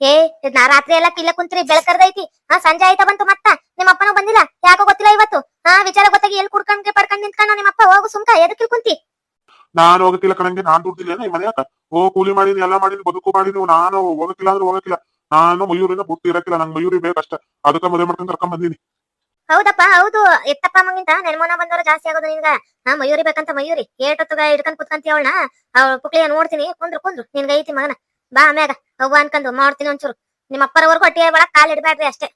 ಏ ಇದ್ ನಾ ರಾತ್ರಿ ಎಲ್ಲ ಕಿಲ್ಲ ಕುಂತ್ರಿ ಬೆಳಕರ್ದೈತಿ ಹಾ ಸಂಜೆ ಆಯ್ತಾ ಬಂತು ಮತ್ತ ನಿಮ್ಮ ಅಪ್ಪನೂ ಬಂದಿಲ್ಲ ಯಾಕೋ ಗೊತ್ತಿಲ್ಲ ಇವತ್ತು ಹಾ ವಿಚಾರ ಗೊತ್ತಾಗಿ ಎಲ್ಲಿ ಕುಡ್ಕೊಂಡ್ ಪಡ್ಕೊಂಡ್ ನಿಂತ್ಕೊಂಡ ನಿಮ್ಮ ಅಪ್ಪ ಹೋಗು ಸುಮ್ಕ ಎದಕ್ಕೆ ಕುಂತಿ ನಾನು ಹೋಗಕ್ಕಿಲ್ಲ ಕಣಂಗೆ ನಾನ್ ದುಡ್ದಿಲ್ಲ ಈ ಮನ್ಯಾಕ ಓ ಕೂಲಿ ಮಾಡೀನಿ ಎಲ್ಲ ಮಾಡೀನಿ ಬದುಕು ಮಾಡೀನಿ ನಾನು ಹೋಗಕ್ಕಿಲ್ಲ ಅಂದ್ರೆ ಹೋಗಕ್ಕಿಲ್ಲ ನಾನು ಮಯೂರಿನ ಬುಟ್ಟಿ ಇರಕ್ಕಿಲ್ಲ ನಂಗೆ ಮಯೂರಿ ಬೇಕಷ್ಟ ಅದಕ್ಕೆ ಮದುವೆ ಮಾಡ್ಕೊಂಡ್ ಕರ್ಕೊಂಡ್ ಬಂದೀನಿ ಹೌದಪ್ಪ, ಹೌದು. ಎತ್ತಪ್ಪ ಮಂಗಿಂತ ನೆನ್ಮೋನ ಬಂದವರು ಜಾಸ್ತಿ ಆಗೋದು ನಿನ್ಗ. ಹಾ, ಮಯೂರಿ ಬೇಕಂತ ಮಯೂರಿ. ಏಟೊತ್ತಗ ಹಿಡ್ಕೊಂಡ್ ಕುತ್ಕಂತಿ ಅವಳನ್ನ. ಅವಳ ಪುಕ್ಳಿಯ ನೋಡ್ತೀನಿ. ಕುಂದ್ರು ಕುಂದ್ರು. ನಿನ್ಗ ಐತಿ ಮಗನ. ಬಾ ಆಮ್ಯಾಗ. ಅವ್ವ ಅನ್ಕಂದು, ಮಾಡ್ತೀನಿ ಒಂಚೂರು. ನಿಮ್ಮ ಅಪ್ಪರವರೆಗೂ ಹೊಟ್ಟೆ ಒಳಗ್ ಕಾಲ್ ಇಡ್ಬೇಡ್ರಿ ಅಷ್ಟೇ.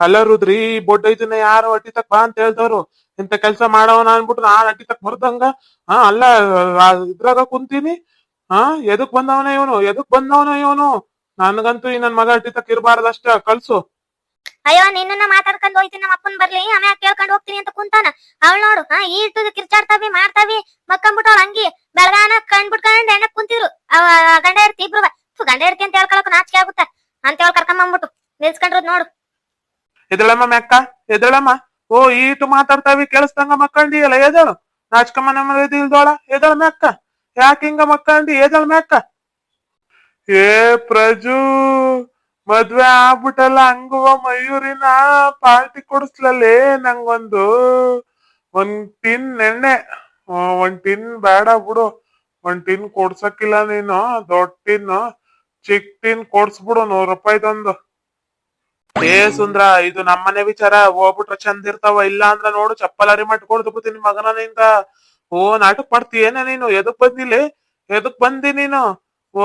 ಅಲ್ಲ ರುದ್ರಿ, ಬೊಡ್ಡ ಇದನ್ನ ಯಾರು ಅಟ್ಟಿ ತಕ್ ಬಾ ಅಂತ ಹೇಳ್ದವ್ರು. ಇಂತ ಕೆಲ್ಸ ಮಾಡವನ ಅನ್ಬಿಟ್ಟು ನಾನ್ ಅಟ್ಟಿ ತಕ್ ಬರ್ದಂಗ. ಹಾ, ಅಲ್ಲ ಇದ್ರಾಗ ಕುಂತೀನಿ. ಹಾ, ಎದಕ್ ಬಂದವನ ಇವನು? ಎದಕ್ ಬಂದವನ ಇವನು? ನನಗಂತೂ ಈ ನನ್ ಮಗ ಅಟ್ಟಿ ತಕ್ ಇರಬಾರ್ದಷ್ಟ. ಕಳ್ಸು. ಅಯ್ಯೋ ನಿನ್ನ ಮಾತಾಡ್ಕೊಂಡ್ ಹೋಯ್ತೀನಿ ನಮ್ಮ ಅಪ್ಪನ್ ಬರ್ಲಿ ಆಮ್ಯಾಗ ಕೇಳ್ಕೊಂಡ್ ಹೋಗ್ತೀನಿ ಅಂತ ಕುಂತಾನ ಅವಳು ನೋಡು ಹಾ ಈಟು ಕಿರ್ಚಾಡ್ತಾವಿ ಮಾಡ್ತಾವಿ ಮಕ್ಕಂಬಿಟ್ಟು ಅವ್ಳ ಅಂಗಿ ಬೆಳಗಾನ ಕಂಡ್ಬಿಟ್ಕೊಂಡ್ ಎಣ್ಣಕ್ ಕುಂತಿದ್ರು ಅವ ಗಂಡ ಇರ್ತಿ ಇಬ್ರು ಗಂಡ ಇರ್ತಿ ಅಂತ ಹೇಳ್ಕೊಳಕ್ ನಾಚಿಕೆ ಆಗುತ್ತ ಅಂತ ಹೇಳಿ ಕರ್ಕೊಂಡ್ ಬಂದ್ಬಿಟ್ಟು ನಿಲ್ಸ್ಕೊಂಡ್ರದ್ ನೋಡು ಎದಳಮ್ಮ ಮೆಕ್ಕ ಎದಳಮ್ಮ ಓ ಈಟು ಮಾತಾಡ್ತಾವಿ ಕೇಳಿಸ್ದಂಗ ಮಕ್ಕಂಡಿ ಅಲ್ಲ ಎದಳು ನಾಚ್ಕಮ್ಮ ನಮ್ಮ ಇಲ್ದೋಳ ಎದಳ ಮೆಕ್ಕ ಯಾಕೆ ಹಿಂಗ ಮಕ್ಕಂಡಿ ಎದಳ ಮೆಕ್ಕ ಏ ಪ್ರಜು ಮದ್ವೆ ಆಗ್ಬಿಟ್ಟಲ್ಲ, ಹಂಗುವ ಮಯೂರಿನ ಪಾರ್ಟಿ ಕೊಡಿಸ್ಲಲ್ಲೇ ನಂಗೊಂದು ಒಂದ್ ಟಿನ್ ಎಣ್ಣೆ. ಒಂದ್ ಟಿನ್ ಬೇಡ ಬಿಡು. ಒಂದ್ ಟಿನ್ ಕೊಡ್ಸಕ್ಕಿಲ್ಲ ನೀನು, ದೊಡ್ಡ ಟಿನ್ ಚಿಕ್ಕ ಟಿನ್ ಕೊಡ್ಸ್ಬಿಡು ನೂರ್ ರೂಪಾಯಿದೊಂದು. ಏ ಸುಂದ್ರ, ಇದು ನಮ್ಮನೆ ವಿಚಾರ. ಹೋಗ್ಬಿಟ್ರ ಚಂದ ಇರ್ತಾವ, ಇಲ್ಲ ಅಂದ್ರ ನೋಡು ಚಪ್ಪಲ್ ಅರಿ ಮಟ್ಕೊಳ್ದು ಬಿಡ್ತೀನಿ ಮಗನ ನಿಂದ. ಓ, ನಾಟಕ ಮಾಡ್ತೀಯೇನ ನೀನು? ಎದಕ್ ಬಂದಿಲ್ಲ ಎದಕ್ ಬಂದಿ ನೀನು? ಓ,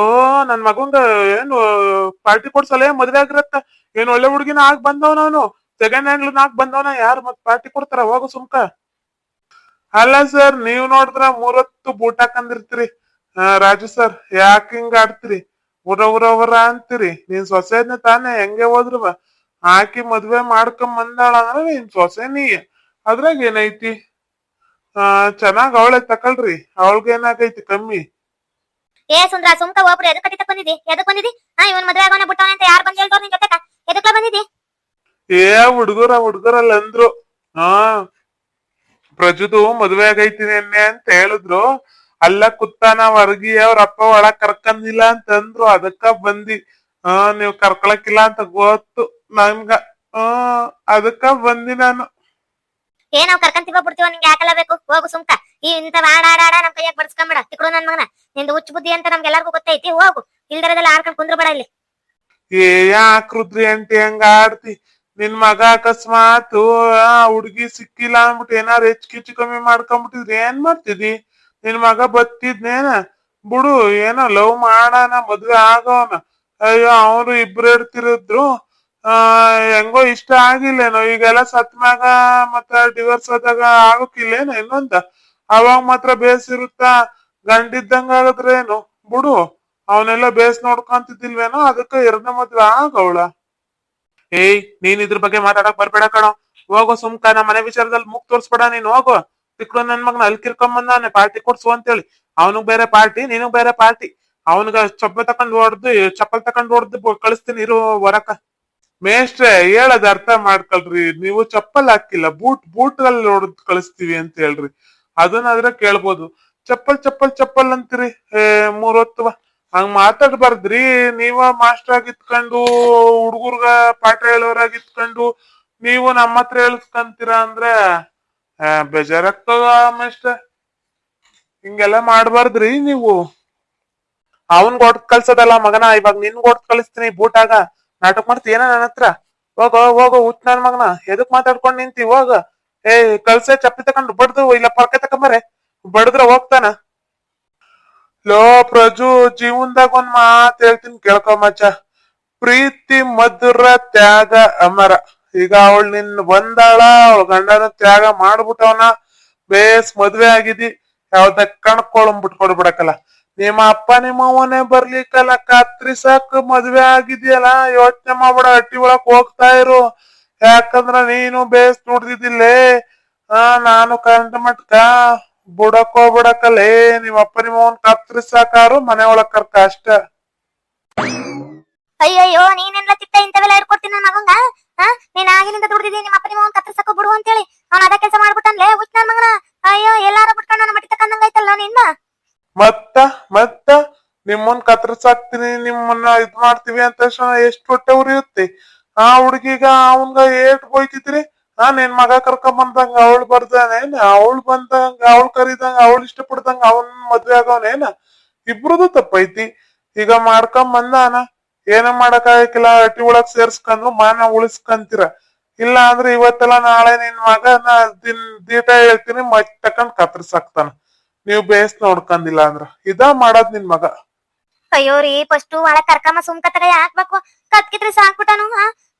ನನ್ ಮಗಂಗ ಏನು ಪಾರ್ಟಿ ಕೊಡ್ಸಲ್ಲ ಮದ್ವೆ ಆಗಿರತ್ತ. ಏನ್ ಒಳ್ಳೆ ಹುಡುಗಿನ ಆಗ್ ಬಂದವನ ಅವನು. ಸೆಕೆಂಡ್ ಹ್ಯಾಂಡ್ ನಾಕ್ ಬಂದವನ ಯಾರು ಮತ್ ಪಾರ್ಟಿ ಕೊಡ್ತಾರ? ಹೋಗು ಸುಮ್ಕ. ಅಲ್ಲ ಸರ್ ನೀವ್ ನೋಡಿದ್ರ ಮೂರತ್ತು ಬೂಟ್ ಹಾಕಂದಿರ್ತೀರಿ. ರಾಜು ಸರ್ ಯಾಕ ಹಿಂಗ ಆಡ್ತೀರಿ? ಉರ ಉರ ಉರ ಅಂತೀರಿ. ನೀನ್ ಸೊಸೆನ ತಾನೇ, ಹೆಂಗೆ ಹೋದ್ರವ ಹಾಕಿ ಮದ್ವೆ ಮಾಡ್ಕೊಂಡ್ ಬಂದಾಳ ಅಂದ್ರೆ ನೀನ್ ಸೊಸೆ ನೀ ಅದ್ರಾಗ ಏನೈತಿ? ಆ, ಚೆನ್ನಾಗ್ ಅವಳೆ ತಕೊಳ್ರಿ. ಅವಳಗೇನಾಗೈತಿ ಕಮ್ಮಿ. ಏ ಸುಂದ್ರ ಸುಮ್ಕ ಹೋಗ್ಬಿಡು. ಎದಕ್ ಕಟ್ಟಿತ ಬಂದಿದಿ ಎದಕ್ ಬಂದಿದಿ ಹಾ ಇವನ್ ಮದ್ವೆ ಆಗೋಣ ಬಿಟ್ಟವನ ಅಂತ ಯಾರು ಬಂದ್ ಹೇಳ್ದವ್ರು ನಿನ್ ಜೊತೆಕ ಎದಕ್ಲ ಬಂದಿದಿ ಏ ಹುಡುಗರ ಹುಡುಗರಲ್ಲ ಅಂದ್ರು. ಹಾ ಪ್ರಜುದು ಮದ್ವೆ ಆಗೈತಿ ನೆನ್ನೆ ಅಂತ ಹೇಳಿದ್ರು. ಅಲ್ಲ ಕುತ್ತಾನ ವರ್ಗಿ ಅವ್ರ ಅಪ್ಪ ಒಳಗ್ ಕರ್ಕಂದಿಲ್ಲ ಅಂತಂದ್ರು ಅದಕ್ಕ ಬಂದಿ. ಹಾ ನೀವ್ ಕರ್ಕೊಳಕಿಲ್ಲ ಅಂತ ಗೊತ್ತು ನನ್ಗ. ಹಾ ಅದಕ್ಕ ಬಂದಿ ನಾನು. ಏ ನಾವ್ ಕರ್ಕಂತೀವ ಬಿಡ್ತೀವ ನಿಂಗೆ ಯಾಕಲ್ಲ ಬೇಕು? ಹೋಗು ಸುಮ್ಕ. ಈ ಇಂತ ಆಡ ಆಡ ಆಡ ನಮ್ ಕೈಯಾಗ ಬಡ್ಸ್ಕೊಂಬೇಡ. ತಿಕ್ಕಡು ನನ್ ಮಗನ. ನಿಂದ ಹುಚ್ಚ ಬುದ್ಧಿ ಅಂತ ನಮ್ಗೆಲ್ಲರಿಗೂ ಗೊತ್ತೈತಿ. ಹೋಗು. ಇಲ್ದರದೆಲ್ಲ ಕುಂದ್ರ ಬೇಡ ಇಲ್ಲಿ. ಏ ಯಾಕ್ ಅಂಟಿ ಹೆಂಗ ಆಡ್ತಿ? ನಿನ್ ಮಗ ಅಕಸ್ಮಾತ್ ಹುಡ್ಗಿ ಸಿಕ್ಕಿಲ್ಲ ಅಂದ್ಬಿಟ್ಟು ಏನಾರು ಹೆಚ್ಚು ಕಿಚ್ಚು ಕಮ್ಮಿ ಮಾಡ್ಕೊಂಬಿಟ್ಟಿದ್ರಿ ಏನ್ ಮಾಡ್ತಿದಿ? ನಿನ್ ಮಗ ಬತ್ತಿದ್ನೇನ? ಬಿಡು, ಏನೋ ಲವ್ ಮಾಡೋಣ, ಮದ್ವೆ ಆಗೋನ ಅಯ್ಯೋ, ಅವ್ರು ಇಬ್ರು ಇರ್ತಿರಿದ್ರು. ಆ, ಹೆಂಗೋ ಇಷ್ಟ ಆಗಿಲ್ಲೇನೋ. ಈಗೆಲ್ಲ ಸತ್ ಮ್ಯಾಗ ಮತ್ತ ಡಿವೋರ್ಸ್ ಆದಾಗ ಆಗೋಕಿಲ್ಲೇನೋ ಇನ್ನೊಂದ? ಅವಾಗ ಮಾತ್ರ ಬೇಸಿರುತ್ತಾ ಗಂಡಿದ್ದಂಗ ಆಗದ್ರೇನು? ಬಿಡು, ಅವನೆಲ್ಲ ಬೇಸ್ ನೋಡ್ಕೊಂತಿದ್ದಿಲ್ವೇನೋ, ಅದಕ್ಕೆ ಎರಡನೇ ಮದ್ವೆ ಆಗವಳ. ಏಯ್, ನೀನ್ ಇದ್ರ ಬಗ್ಗೆ ಮಾತಾಡಕ್ ಬರ್ಬೇಡ ಕಣ. ಹೋಗೋ ಸುಮ್ಕ ನಮ್ಮ ಮನೆ ವಿಚಾರದಲ್ಲಿ ಮುಗ್ ತೋರ್ಸ್ಬೇಡ ನೀನ್, ಹೋಗು. ತಿಕ್ಳು ನನ್ ಮಗನ ಅಲ್ಲಿ ಕಿರ್ಕೊಂಬಂದಾನೆ ಪಾರ್ಟಿ ಕೊಡ್ಸು ಅಂತೇಳಿ. ಅವನಿಗ್ ಬೇರೆ ಪಾರ್ಟಿ ನೀನು ಬೇರೆ ಪಾರ್ಟಿ. ಅವನಿಗ ಚಪ್ಪಲ್ ತಕೊಂಡ್ ಹೊಡ್ದು, ಚಪ್ಪಲ್ ತಕೊಂಡ್ ಹೊಡ್ದು ಕಳಿಸ್ತೀನಿ, ಇರು ಹೊರಕ ಮೇಷ್ಟ್ರೆ, ಹೇಳದ್ ಅರ್ಥ ಮಾಡ್ಕೊಳ್ರಿ. ನೀವು ಚಪ್ಪಲ್ ಹಾಕಿಲ್ಲ, ಬೂಟ್ ಬೂಟ್ ಅಲ್ಲಿ ಹೊಡೆದ್ ಕಳಿಸ್ತೀವಿ ಅಂತ ಹೇಳ್ರಿ. ಅದನ್ನಾದ್ರೆ ಕೇಳ್ಬೋದು. ಚಪ್ಪಲ್ ಚಪ್ಪಲ್ ಚಪ್ಪಲ್ ಅಂತೀರಿ. ಏ ಮೂರ್ ಹೊತ್ತು ಹಂಗ್ ಮಾತಾಡ್ಬಾರ್ದ್ರಿ. ನೀವ ಮಾಸ್ಟರ್ ಆಗಿತ್ಕೊಂಡು ಹುಡುಗರ್ಗ ಪಾಠ ಹೇಳೋರಾಗಿತ್ಕೊಂಡು, ನೀವು ನಮ್ಮ ಹತ್ರ ಹೇಳ್ಸ್ಕಂತೀರಾ ಅಂದ್ರೆ ಬೇಜಾರಾಗ್ತದ ಮಾಸ್ಟರ್ ಹಿಂಗೆಲ್ಲ ಮಾಡ್ಬಾರ್ದ್ರಿ ನೀವು. ಅವನ್ ಕೊಟ್ ಕಳ್ಸೋದಲ್ಲ ಮಗನ, ಇವಾಗ ನಿನ್ ಕೊಟ್ ಕಳಿಸ್ತೀನಿ ಬೂಟಾಗ. ನಾಟಕ ಮಾಡ್ತೀಯ ನನ್ನ ಹತ್ರ? ಹೋಗೋ ಹೋಗೋ ಉತ್ ನನ್ ಮಗನ. ಎದಕ್ ಮಾತಾಡ್ಕೊಂಡ್ ನಿಂತಿ? ಹೋಗ. ಏ, ಕಳ್ಸೆ ಚಪ್ಪಿ ತಕೊಂಡು ಬಡ್ದು, ಇಲ್ಲ ಪರ್ಕೆ ತಕೊಂಬರೆ ಬಡದ್ರ ಹೋಗ್ತಾನ. ಲೋ ಪ್ರಜು, ಜೀವನ್ದಾಗ ಒಂದ್ ಮಾತ್ ಹೇಳ್ತೀನಿ ಕೇಳ್ಕೊ ಮಚ್ಚ. ಪ್ರೀತಿ, ಮಧುರ, ತ್ಯಾಗ, ಅಮರ. ಈಗ ಅವಳು ನಿನ್ ಬಂದಾಳ, ಅವಳ ಗಂಡನ ತ್ಯಾಗ ಮಾಡ್ಬಿಟ್ಟವನ. ಬೇಸ್ ಮದ್ವೆ ಆಗಿದಿ. ಯಾವ್ದ ಕಣ್ಕೊಳಂ ಬಿಟ್ಕೊಡ್ಬಿಡಕಲ್ಲ ನಿಮ್ಮ ಅಪ್ಪ, ನಿಮ್ಮ ಅವನೇ ಬರ್ಲಿಕ್ಕಲ್ಲ ಕತ್ರಿಸಾಕ್ ಮದ್ವೆ ಆಗಿದೆಯಲ್ಲ. ಯೋಚನೆ ಮಾಡ್ಬಿಡ ಹಟ್ಟಿ ಒಳಕ್ ಹೋಗ್ತಾ ಇರು. ಯಾಕಂದ್ರ ನೀನು ಬೇಸ್ ನೋಡ್ತಿದ್ದಿಲ್ಲೇ? ಆ ನಾನು ಕಂಡ ಮಟ್ಕ ಬುಡಕೋ ಬುಡಕಲೇ ನಿಮ್ಮ ಅಪ್ಪ ನಿಮ್ಮ ಅವನ್ ಕತ್ರಿಸಾಕಾರು ಮನೆ ಒಳಗ್ ಕರ್ಕ ಅಷ್ಟ. ಅಯ್ಯಯ್ಯೋ ನೀನೆಲ್ಲ ಚಿತ್ತ ಇಂಥವೆಲ್ಲ ಇಟ್ಕೊಡ್ತೀನಿ ನನ್ನ ಮಗಂಗ? ಹಾ ನೀನ್ ಆಗಿನಿಂದ ದುಡ್ದಿದ್ದೀನಿ ನಿಮ್ಮ ಅಪ್ಪ ನಿಮ್ಮ ಕತ್ತರಿಸಕ ಬಿಡು ಅಂತೇಳಿ. ಅವ್ನ ಅದ ಕೆಲಸ ಮಾಡ್ಬಿಟ್ಟನ್ಲೇ ಹುಚ್ಚ ನನ್ ಮಗನ. ಅಯ್ಯೋ ಎಲ್ಲಾರು ಬಿಟ್ಕೊಂಡು ನನ್ನ ಮಟ್ಟಿ ತಕ್ಕಂದಂಗ ಐತಲ್ಲ ನಿನ್ನ? ಮತ್ತ ಮತ್ತ ನಿಮ್ಮನ್ ಕತ್ತರಿಸಾಕ್ತೀನಿ ನಿಮ್ಮನ್ನ ಇದ್ ಮಾಡ್ತೀವಿ ಅಂತ ಎಷ್ಟು ಎಷ್ಟ್ ಹೊಟ್ಟೆ ಉರಿಯುತ್ತೆ? ಆ ಹುಡುಗಿಗ ಅವನ್ಗ ಏಟ್ ಹೋಯ್ತಿದ್ರಿ? ನಾನು ನಿನ್ ಮಗ ಕರ್ಕೊಂಡ್ ಬಂದಂಗ ಅವಳು ಬರ್ದಾನೇನ್ ಅವಳು ಬಂದಂಗ, ಅವಳು ಕರಿದಂಗ, ಅವಳು ಇಷ್ಟಪಡ್ದಂಗ ಅವನ್ ಮದ್ವೆ ಆಗವನೇನ ಇಬ್ರದು ತಪ್ಪೈತಿ. ಈಗ ಮಾಡ್ಕೊಂಡ್ ಬಂದಾನ. ಏನ ಮಾಡಕ್ ಆಗಕ್ಕಿಲ್ಲ ಅಟ್ಟಿ ಒಳಗ್ ಸೇರ್ಸ್ಕೊಂಡು ಮಾನ ಉಳಿಸ್ಕಂತೀರ. ಇಲ್ಲ ಅಂದ್ರೆ ಇವತ್ತೆಲ್ಲ ನಾಳೆ ನಿನ್ ಮಗನ ದಿನ್ ದೀಟ ಹೇಳ್ತೀನಿ, ಮತ್ ತಕೊಂಡ್ ಕತ್ರಿಸಾಕ್ತಾನ. ನೀವ್ ಬೇಸ್ ನೋಡ್ಕಂದಿಲ್ಲ ಅಂದ್ರ. ಇದ ಮಾಡದ್ ನಿನ್ ಮಗ. ಅಯ್ಯೋ ರೀ ಫಸ್ಟ್ ಒಳಗ್ ಕರ್ಕಮ್ಮ ಸುಮ್ಕತ್ತಗ ಹಾಕ್ಬೇಕು. ಕತ್ಕಿದ್ರೆ ಸಾಕ್ಬಿಟ್ಟನು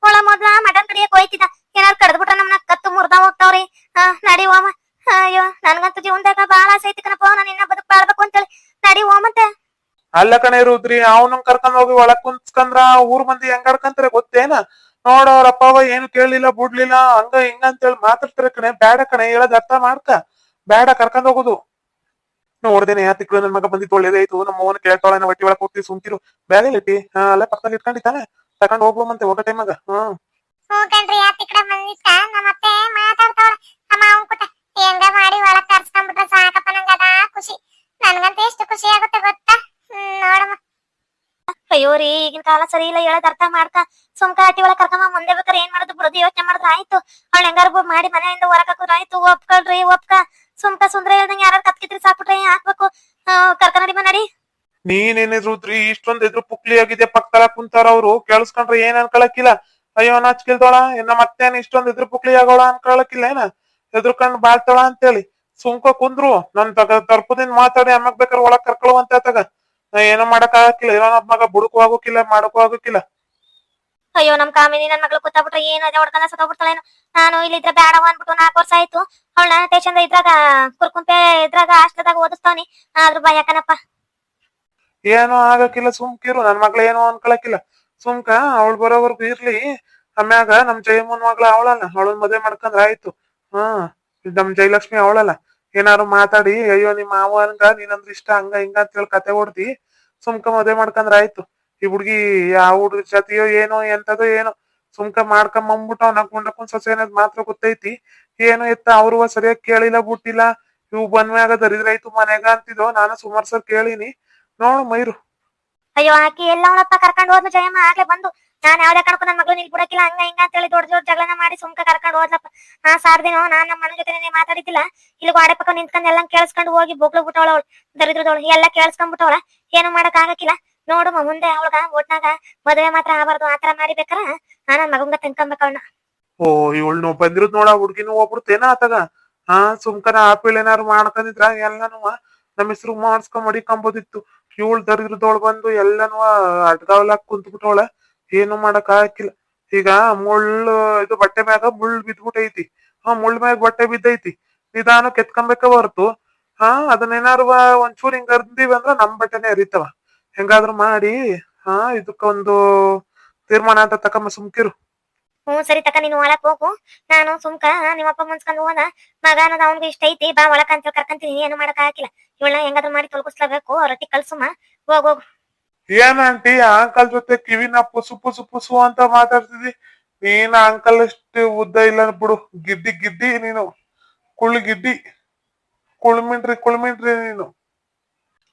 ಒಳ ಮೊದ್ಲ ಮಟನ್ ಕಡಿಯಕ್ ಹೋಯ್ತಿದ್ದ. ಏನಾರು ಕಡ್ದ್ಬಿಟ್ರ ನಮ್ನ ಕತ್ತು ಮುರ್ದ ಹೋಗ್ತಾವ್ರಿ. ಹಾ ನಡಿ ಓಮ. ಅಯ್ಯೋ, ನನ್ಗಂತೂ ಜೀವನದಾಗ ಬಾಳ ಆಸೆ ಐತಿ ಕಣಪ್ಪ, ನಾನು ಇನ್ನ ಬದುಕ್ ಬಾಳ್ಬೇಕು ಅಂತೇಳಿ. ನಡಿ ಓಮಂತೆ ಅಲ್ಲ ಕಣೆ ರುದ್ರಿ ಅವನು ಕರ್ಕೊಂಡ್ ಹೋಗಿ ಒಳಗ್ ಕುಂತ್ಕಂದ್ರ ಊರ್ ಮಂದಿ ಹೆಂಗಾಡ್ಕಂತಾರೆ ಗೊತ್ತೇನ? ನೋಡ ಅವ್ರ ಅಪ್ಪ ಅವ್ವ ಏನು ಕೇಳಲಿಲ್ಲ, ಬಿಡ್ಲಿಲ್ಲ, ಹಂಗ ಹಿಂಗ ಅಂತೇಳಿ ಮಾತಾಡ್ತಾರೆ ಕಣೆ. ಬೇಡ ಕಣೆ, ಹೇಳದ್ ಅರ್ಥ ಮಾಡ್ಕ. ಬೇಡ ಕರ್ಕೊಂಡ್ ಹೋಗುದು. ನೋಡ್ದೇನೆ ಯಾ ತಿಕ್ಳು ನನ್ ಮಗ ಬಂದಿತ್ತು ಒಳ್ಳೇದಾಯ್ತು. ನಮ್ಮ ಅವನ ಕೇಳ್ತಾಳೆ ಹೊಟ್ಟಿ ಒಳಗ್ ಹೋಗ್ತಿ ಸುಂತಿರು ಬೇಡ ಹಾ, ಅಲ್ಲ ಪಕ್ಕದಲ್ಲಿ ಇಟ್ಕೊಂಡಿದ್ದಾನೆ. ತಕೊಂಡ್ ಹೋಗ್ಬೋಮಂತೆ ಹೋಗೋ ಟೈಮಾಗ ಹ್ಮ್. ಬಂದಿತ್ತ ನಮ್ಮ ಅತ್ತೆ ಮಾತಾಡ್ತಾವಳ. ಅಮ್ಮ ಅವ್ನ್ ಕುಟ ಹೆಂಗ ಮಾಡಿ ಒಳಗ್ ಕರ್ಸ್ಕೊಂಡ್ಬಿಟ್ರೆ ಸಾಕಪ್ಪ ನಂಗ ಅದ ಖುಷಿ. ನನ್ಗಂತ ಎಷ್ಟು ಖುಷಿ ಆಗುತ್ತೆ ಗೊತ್ತಾ? ನೋಡಮ್ಮ. ಅಯ್ಯೋ ರೀ ಈಗಿನ ಕಾಲ ಸರಿ ಇಲ್ಲ ಹೇಳೋದ್ ಅರ್ಥ ಮಾಡ್ಕ ಸುಮ್ಕ ಅಟ್ಟಿ ಒಳಗ್ ಕರ್ಕೊಂಬ ಮುಂದೆ ಬೇಕಾದ್ರೆ ಏನ್ ಮಾಡುದು? ಬಿಡೋದು ಯೋಚನೆ ಮಾಡಿದ್ರೆ ಆಯ್ತು. ಅವ್ಳ ಹೆಂಗಾರು ಮಾಡಿ ಮನೆಯಿಂದ ಹೊರಗ್ ಹಾಕೋದು ಆಯ್ತು. ಒಪ್ಕೊಳ್ರಿ ಒಪ್ಕ. ಸುಮ್ಕ ಸುಂದ್ರ ಹೇಳ್ದಂಗೆ ಯಾರು ಕತ್ಕಿತ್ರಿ ಸಾಕ್ಬಿಟ್ರೆ ಹಾಕ್ಬೇಕು ಕರ್ಕ ನಡಿ ನಡಿ ನೀನೇನೆ ರುದ್ರಿ ಇಷ್ಟೊಂದ್ ಎದುರು ಪುಕ್ಲಿ ಆಗಿದೆ ಪಕ್ಕದ ಕುಂತಾರ ಅವ್ರು? ಕೇಳಿಸ್ಕೊಂಡ್ರೆ ಏನ್ ಅನ್ಕೊಳಕಿಲ್ಲ. ಅಯ್ಯೋ, ನಾಚ್ಕಿಲ್ದೋಳ, ಇನ್ನ ಮತ್ತೇನ್ ಇಷ್ಟೊಂದ್ ಎದುರು ಪುಕ್ಲಿ ಆಗೋಳ ಅನ್ಕೊಳಕಿಲ್ಲ ಏನ? ಎದ್ರುಕೊಂಡ್ ಬಾಳ್ತಾಳ ಅಂತೇಳಿ. ಸುಮ್ಕ ಕುಂದ್ರು. ನನ್ ತಗ ತರ್ಪದಿಂದ ಮಾತಾಡಿ ಅಮ್ಮಗ್ ಬೇಕಾದ್ರೆ ಒಳಗ್ ಕರ್ಕೊಳುವಂತ ತಗ. ನಾ ಏನೋ ಮಾಡಕ್ ಆಗಕ್ಕಿಲ್ಲ ಇರೋ ನಮ್ ಮಗ ಬುಡಕು ಆಗೋಕಿಲ್ಲ, ಮಾಡಕ್ಕೂ ಆಗೋಕಿಲ್ಲ. ಅಯ್ಯೋ, ನಮ್ ಕಾಮಿನಿ ನನ್ ಮಗಳು ಕೂತಾಬಿಟ್ರೆ ಏನು ಅದೇ ಹೊಡ್ಕೊಂಡ ಸತ್ತೋಗ್ಬಿಡ್ತಾಳೇನು ನಾನು ಇಲ್ಲಿದ್ರೆ ಬೇಡವ ಅನ್ಬಿಟ್ಟು ನಾಲ್ಕು ವರ್ಷ ಆಯ್ತು. ಅವಳನ್ನ ಟೇಷನ್ ಇದ್ರಾಗ, ಕುರ್ಕುಂಪೆ ಇದ್ರಾಗ ಹಾಸ್ಟೆಲ್ದಾಗ ಓದಿಸ್ತಾವನಿ. ಆದ್ರೂ ಭಯಕನಪ್ಪ ಏನೋ ಆಗಕ್ಕಿಲ್ಲ, ಸುಮ್ಕಿರು. ನನ್ ಮಗ್ಳ ಏನೋ ಅನ್ಕೊಳಕಿಲ್ಲ ಸುಮ್ಕ ಅವಳು ಬರೋವರ್ಗು ಇರ್ಲಿ. ಆಮ್ಯಾಗ ನಮ್ ಜಯಮ್ಮನ್ ಮಗ್ಳ ಅವಳಲ್ಲ. ಅವಳನ್ ಮದ್ವೆ ಮಾಡ್ಕೊಂಡ್ರ ಆಯ್ತು. ಇದ್ ನಮ್ ಜಯಲಕ್ಷ್ಮಿ ಅವಳಲ್ಲ. ಏನಾರು ಮಾತಾಡಿ, ಅಯ್ಯೋ ನಿಮ್ಮ ಮಾವನ್ಗ ನೀನಂದ್ರ ಇಷ್ಟ, ಹಂಗ, ಹಿಂಗ ಅಂತ ಹೇಳಿ ಕತೆ ಹೊಡ್ದಿ. ಸುಮ್ಕ ಮದ್ವೆ ಮಾಡ್ಕೊಂಡ್ರ ಆಯ್ತು. ಈ ಹುಡ್ಗಿ ಯಾವ ಹುಡ್ಗ ಜಾತಿಯೋ ಏನೋ ಎಂತದೋ ಏನೋ. ಸುಮ್ಕ ಮಾಡ್ಕೊಂಡ್ ಬಂದ್ಬಿಟ್ಟು ಗುಂಡಕ್ಕನ್ ಸೊಸೆ ಅನ್ನೋದ್ ಮಾತ್ರ ಗೊತ್ತೈತಿ. ಏನು ಎತ್ತ ಅವ್ರವ ಸರಿಯಾಗಿ ಕೇಳಿಲ್ಲ, ಬಿಟ್ಟಿಲ್ಲ. ಇವು ಬಂದ್ಮ್ಯಾಗ ದರಿದ್ರಾಯ್ತು ಮನೆಗ ಅಂತಿದ್ದೋ ನಾನು ಸುಮಾರ್ ಸರ್ ಕೇಳಿನಿ. ನೋಡು ಮೈರು ಅಯ್ಯೋ ಆಕಿ ಎಲ್ಲ ಅವಳಪ್ಪ ಕರ್ಕೊಂಡು ಹೋದ್ಲು ಜಯಮ್ಮ. ಆಗ್ಲೇ ಬಂದು ನಾನು ಯಾವ್ದೇ ಕಣಕ್ಕೂ ನನ್ನ ಮಗಳು ನಿಲ್ ಬಿಡಕ್ಕಿಲ್ಲ. ಹಂಗ ಹಿಂಗ ಅಂತ ಹೇಳಿ ದೊಡ್ಡ ದೊಡ್ಡ ಜಗಳನ ಮಾಡಿ ಸುಮ್ಕ ಕರ್ಕೊಂಡು ಹೋದ್ಲಪ್ಪ. ಹಾ ಸಾರ್ದಿನೋ ನಾನ್ ನಮ್ಮ ಮನೆ ಜೊತೆ ಮಾತಾಡಿದ್ದಿಲ್ಲ? ಇಲ್ಲಿ ಗೋಡೆ ಪಕ್ಕ ನಿಂತ್ಕೊಂಡ್ ಎಲ್ಲ ಕೇಳಿಸ್ಕೊಂಡು ಹೋಗಿ ಬೋಗ್ಲು ಬಿಟ್ಟವಳ ಅವಳು ದರಿದ್ರದವಳು ಎಲ್ಲ ಕೇಳಿಸ್ಕೊಂಡ್ಬಿಟ್ಟವಳ ಏನು ಮಾಡಕ್ ಆಗಕ್ಕಿಲ್ಲ. ನೋಡು ಮ ಮುಂದೆ ಅವಳಗ ಒಟ್ನಾಗ ಮದುವೆ ಮಾತ್ರ ಆಗಬಾರ್ದು. ಆತರ ಮಾಡಿ ಬೇಕಾರ ನಾ ನನ್ ಮಗಂಗ ತಿನ್ಕೊಂಬೇಕವಣ್ಣ ಓ ಇವಳು ನೋವು ಬಂದಿರೋದ್ ನೋಡ ಹುಡ್ಗಿನೂ ಒಬ್ರುತ್ತೇನ ಆತಗ? ಹಾ ಸುಮ್ಕನ ಆಪಿಳ್ ಏನಾರು ಮಾಡ್ಕೊಂಡಿದ್ರ? ಎಲ್ಲಾನು ನಮ್ ಹೆಸರು ಮಾಡಿಸ್ಕೊಂಡ್ ಮಡಿಕೊಂಬೋದಿತ್ತು. ಇವಳು ದರಿದ್ರದೊಳ್ ಬಂದು ಎಲ್ಲಾನು ಕುಂತ್ ಕುಂತ್ಬಿಟ್ಟವಳ ಏನು ಮಾಡಕ್ ಹಾಕಿಲ್ಲ ಈಗ ಮುಳ್ಳು ಇದು ಬಟ್ಟೆ ಮ್ಯಾಗ ಮುಳ್ಳು ಬಿದ್ಬಿಟ್ಟೈತಿ ಹಾ, ಮುಳ್ಳ ಮ್ಯಾಗ ಬಟ್ಟೆ ಬಿದ್ದೈತಿ. ನಿಧಾನ ಕೆತ್ಕೊಂಬೇಕ ಹೊರತು. ಹಾ, ಅದನ್ನೇನಾರು ಒಂಚೂರ್ ಹಿಂಗ್ ಅರ್ದಿವಿ ಅಂದ್ರ ನಮ್ ಬಟ್ಟೆನೆ ಅರಿತವ ಹೆಂಗಾದ್ರು ಮಾಡಿ, ಹಾ, ಇದಕ್ಕೊಂದು ತೀರ್ಮಾನ ಅಂತ ತಕಮ್ಮ ಸುಮ್ಕಿರು. ಹ್ಞೂ ಸರಿ ತಕ ನೀನು ಒಳಕ್ ಹೋಗು. ನಾನು ಸುಮ್ಕ ನಿಮ್ಮಪ್ಪ ಮುನ್ಸ್ಕೊಂಡ್ ಹೋದ. ಮಗ ಅನ್ನೋದು ಅವ್ನಿಗೆ ಇಷ್ಟ ಐತಿ. ಬಾ ಒಳಕ ಅಂತ ಕರ್ಕಂತೀನಿ. ಏನು ಮಾಡಕ್ ಆಗಿಲ್ಲ. ಇವಳನ್ನ ಹೆಂಗಾದ್ರೂ ಮಾಡಿ ತೊಲಗಿಸ್ಲೇಬೇಕು ರೊಟ್ಟಿ ಕಳ್ಸುಮ ಹೋಗ್ ಹೋಗು. ಏನ್ ಆಂಟಿ ಅಂಕಲ್ ಜೊತೆ ಕಿವಿನ ಪುಸು ಪುಸು ಪುಸು ಅಂತ ಮಾತಾಡ್ತಿದಿ ನೀನ ಅಂಕಲ್ ಅಷ್ಟು ಉದ್ದ ಇಲ್ಲ ಬಿಡು. ಗಿಡ್ಡಿ ಗಿಡ್ಡಿ ನೀನು. ಕುಳ್ ಗಿಡ್ಡಿ. ಕುಳ್ಮಿಂಡ್ರಿ ಕುಳ್ಮಿಂಡ್ರಿ ನೀನು.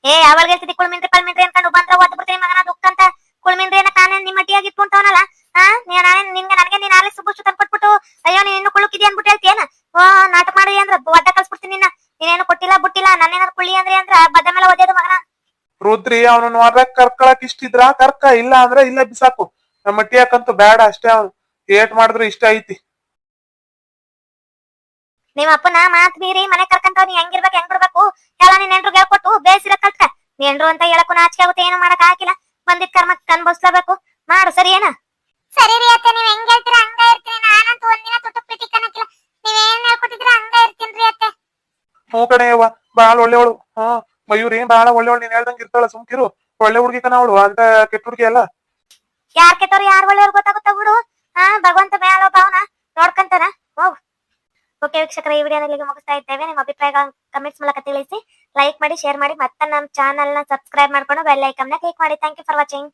ಏ ಯಾವಾಗ ಹೇಳ್ತಿದ್ದಿ ಕುಳ್ಮಿನ್ರಿ ಪಲ್ಮಿನ್ರಿ ಅನ್ಕೊಂಡು ಬಂದ್ರ ಓದ್ ಬಿಡ್ತೀನಿ ಮಗನ ದುಃಖ ಅಂತ. ಕುಳ್ಮಿನ್ರಿ ಏನ ತಾನೇ ನಿಮ್ಮ ಮಟ್ಟಿಯಾಗಿ ಇಟ್ಕೊಂತವನಲ್ಲ. ಹಾ ನೀ ನಾನೇ ನಿನ್ಗೆ ನನಗೆ ನೀನ್ ಆಲೆ ಸುಬ್ಬು ತಂದ್ಕೊಟ್ಬಿಟ್ಟು ಅಯ್ಯೋ ನೀನ್ ಇನ್ನು ಕುಳುಕಿದಿ ಅಂದ್ಬಿಟ್ಟು ಹೇಳ್ತೀಯೇನ? ಓ ನಾಟಕ ಮಾಡಿ ಅಂದ್ರ ಒಡ್ಡ ಕಳ್ಸ್ಬಿಡ್ತೀನಿ ನಿನ್ನ. ನೀನೇನು ಕೊಟ್ಟಿಲ್ಲ ಬುಟ್ಟಿಲ್ಲ ನನ್ನೇನಾದ್ರು ಕುಳಿ ಅಂದ್ರೆ ಅಂದ್ರ ಬದ್ದ ಮೇಲೆ ಒದ್ದೆದು ಮಗನ. ರುದ್ರಿ ಅವನನ್ನ ಹೊರಗ್ ಕರ್ಕೊಳಕ್ ಇಷ್ಟ ಇದ್ರ ಕರ್ಕ ಇಲ್ಲ ಅಂದ್ರೆ ಇಲ್ಲ ಬಿಸಾಕು. ನಮ್ಮ ಮಟ್ಟಿಯಾಕಂತೂ ಬೇಡ ಅಷ್ಟೇ ಅವನು. ಏಟ್ ಮಾಡಿದ್ರು ಇಷ್ಟ ಐತಿ. ನಿಮ್ಮ ಅಪ್ಪನ ಮಾತ್ ಮೀರಿ ಮನೆ ಕರ್ಕಂತವ್ ನೀ ಹೆಂಗಿರ್ಬೇಕು ಹೆಂಗ್ ಬಿಡ್ಬೇಕು? ಎಲ್ಲ ನೀನ್ ಎಂಟ್ರು ಹೇಳ್ಕೊಟ್ಟು ಬೇಸಿರ ಕಲ್ತ್ಕ. ನೀ ಹೆಂಡ್ರು ಅಂತ ಹೇಳಕ್ಕೂ ನಾಚಿಕೆ ಆಗುತ್ತೆ ಏನು ಮಾಡಕ್ ಆಗಿಲ್ಲ ಬಂದಿದ್ ಕರ್ಮ ಅನ್ಭವಿಸ್ಲೇಬೇಕು ಮಾಡು ಸರಿ ಏನ ಸರಿ ರೀ ಅತ್ತೆ ನೀವ್ ಹೆಂಗ್ ಹೇಳ್ತೀರಾ ಹಂಗ ಇರ್ತೀನಿ. ನಾನಂತೂ ಒಂದಿನ ತುಟ್ಟು ಪಿಟಿ ಕಣಕಿಲ್ಲ ನೀವ್ ಏನ್ ಹಂಗ ಇರ್ತೀನಿ ರೀ ಅತ್ತೆ. ಹ್ಞೂ ಕಣೆಯವ್ವ ಬಾಳ ಒಳ್ಳೆವಳು. ಹ್ಮ್ ಮಯೂರಿ ಬಾಳ ಒಳ್ಳೆವಳು ನೀನ್ ಹೇಳ್ದಂಗ್ ಇರ್ತಾಳ ಸುಮ್ಕಿರು ಒಳ್ಳೆ ಹುಡುಗಿ ಕಣ ಅವಳು ಅಂತ ಕೆಟ್ಟ ಹುಡುಗಿ ಅಲ್ಲ. ಯಾರ್ ಕೆಟ್ಟವ್ರು ಯಾರ್ ಒಳ್ಳೆಯವ್ರು ಗೊತ್ತಾಗುತ್ತ ಬಿಡು. ಹಾ ಭಗವಂತ ಮೇಲೋ ಭಾವನ ನೋಡ್ಕಂತಾನ. ಹೋಗ್. ಓಕೆ ವೀಕ್ಷಕರ ಈ ವಿಡಿಯೋನಲ್ಲಿ ಮುಗಿಸ್ತಾ ಇದ್ದೇವೆ. ನಿಮ್ಮ ಅಭಿಪ್ರಾಯ ಕಮೆಂಟ್ಸ್ ಮೂಲಕ ತಿಳಿಸಿ. ಲೈಕ್ ಮಾಡಿ ಶೇರ್ ಮಾಡಿ. ಮತ್ತೆ ನಮ್ಮ ಚಾನಲ್ನ ಸಬ್ಸ್ಕ್ರೈಬ್ ಮಾಡ್ಕೊಂಡು ಬೆಲ್ ಐಕನ್ನ ಕ್ಲಿಕ್ ಮಾಡಿ. Thank you for watching